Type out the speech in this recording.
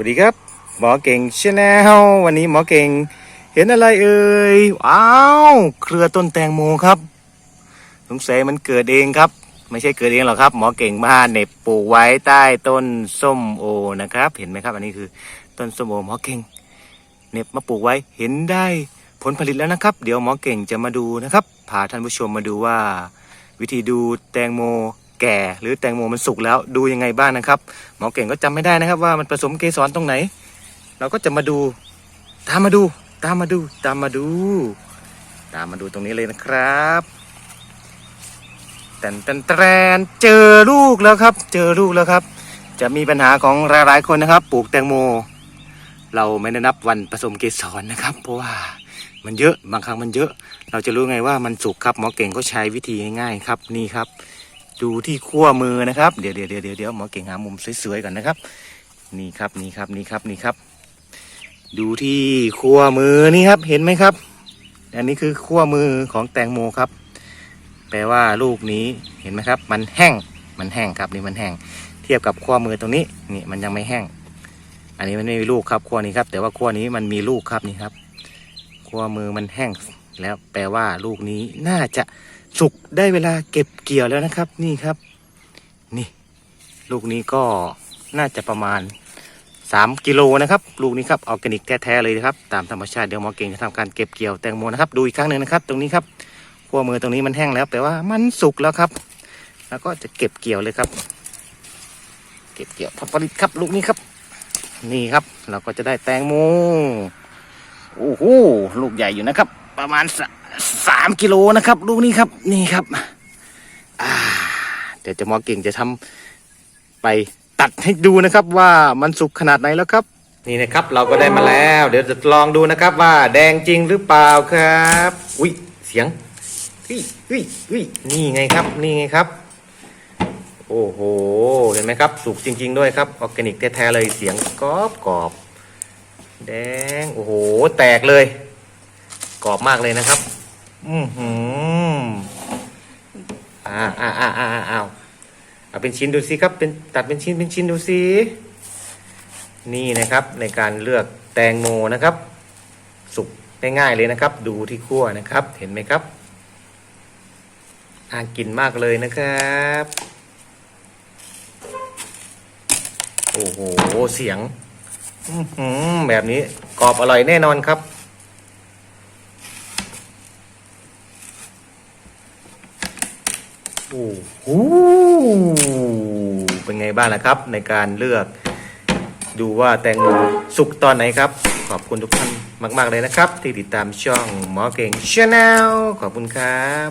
สวัสดีครับ หมอเก่งชาแนลวันนี้หมอเก่ง เห็นอะไรเอ่ยอ้าวเครือต้นแตงโมครับสงสัยมันเกิดเองครับ ไม่ใช่เกิดเองหรอกครับ หมอเก่งมาเน็บปลูกไว้ใต้ต้นส้มโอนะครับ เห็นไหมครับ อันนี้คือต้นส้มโอหมอเก่งเน็บมาปลูกไว้เห็นได้ผลผลิตแล้วนะครับ เดี๋ยวหมอเก่งจะมาดูนะครับพาท่านผู้ชมมาดูว่า วิธีดูแตงโม แก่หรือแตงโมมันสุกแล้วดูยังไงบ้างนะครับ หมอเก่งก็จำไม่ได้นะครับว่ามันผสมเกสรตรงไหน เราก็จะมาดู ตามมาดู ตามมาดู ตามมาดู ตามมาดูตรงนี้เลยนะครับแตนแตนแตนเจอลูกแล้วครับ เจอลูกแล้วครับ จะมีปัญหาของหลายๆคนนะครับ ปลูกแตงโม เราไม่ได้นับวันผสมเกสรนะครับ เพราะว่ามันเยอะบางครั้งมันเยอะ เราจะรู้ไงว่ามันสุกครับหมอเก่งก็ใช้วิธีง่ายๆครับนี่ครับ ดูที่ขั้วมือนะครับ เดี๋ยวเดี๋ยวเดี๋ยวเดี๋ยวหมอเก่งหามุมสวยๆก่อนนะครับ นี่ครับนี่ครับนี่ครับนี่ครับ ดูที่ขั้วมือนี่ครับเห็นไหมครับ อันนี้คือขั้วมือของแตงโมครับ แปลว่าลูกนี้เห็นไหมครับ มันแห้งมันแห้งครับนี่มันแห้ง เทียบกับขั้วมือตรงนี้นี่มันยังไม่แห้ง อันนี้มันไม่มีลูกครับขั้วนี้ครับ แต่ว่าขั้วนี้มันมีลูกครับนี่ครับขั้วมือมันแห้ง แล้วแปลว่าลูกนี้น่าจะสุกได้เวลาเก็บเกี่ยวแล้วนะครับ นี่ครับ นี่ ลูกนี้ก็น่าจะประมาณ 3 กิโลนะครับ ลูกนี้ครับออร์แกนิกแท้ๆเลยนะครับ ตามธรรมชาติเดี๋ยวหมอเก่งจะทำการเก็บเกี่ยวแตงโมนะครับดูอีกครั้งหนึ่งนะครับ ตรงนี้ครับขั้วมือตรงนี้มันแห้งแล้วแปลว่ามันสุกแล้วครับ แล้วก็จะเก็บเกี่ยวเลยครับ เก็บเกี่ยวผลผลิตครับ ลูกนี้ครับ นี่ครับ เราก็จะได้แตงโมโอ้โหลูกใหญ่อยู่นะครับ ประมาณสามกิโลนะครับลูกนี้ครับ นี่ครับเดี๋ยวจะมอเก่งจะทำไปตัดให้ดูนะครับว่ามันสุกขนาดไหนแล้วครับ นี่นะครับเราก็ได้มาแล้ว เดี๋ยวจะลองดูนะครับว่าแดงจริงหรือเปล่าครับอุ้ยเสียงอุ้ยอุ้ยอุ้ยนี่ไงครับ นี่ไงครับ โอ้โหเห็นไหมครับ สุกจริง ๆ ด้วยครับออร์แกนิกแท้ๆเลยเสียงกรอบกรอบแดงโอ้โห แตกเลย กรอบมากเลยนะครับ อือหืออ่าอ่าอ่าอ่าอ่าเอาเอาเป็นชิ้นดูสิครับ เป็นตัดเป็นชิ้นเป็นชิ้นดูสิ นี่นะครับในการเลือกแตงโมนะครับ สุกง่ายๆเลยนะครับ ดูที่ขั้วนะครับ เห็นไหมครับอ่ากินมากเลยนะครับ โอ้โห เสียงอืแบบนี้กรอบอร่อยแน่นอนครับ โอ้โหเป็นไงบ้างล่ะครับ ในการเลือก ดูว่าแตงโมสุกตอนไหนครับ ขอบคุณทุกท่านมาก ๆ เลยนะครับ ที่ติดตามช่องหมอเก่งชาแนลขอบคุณครับ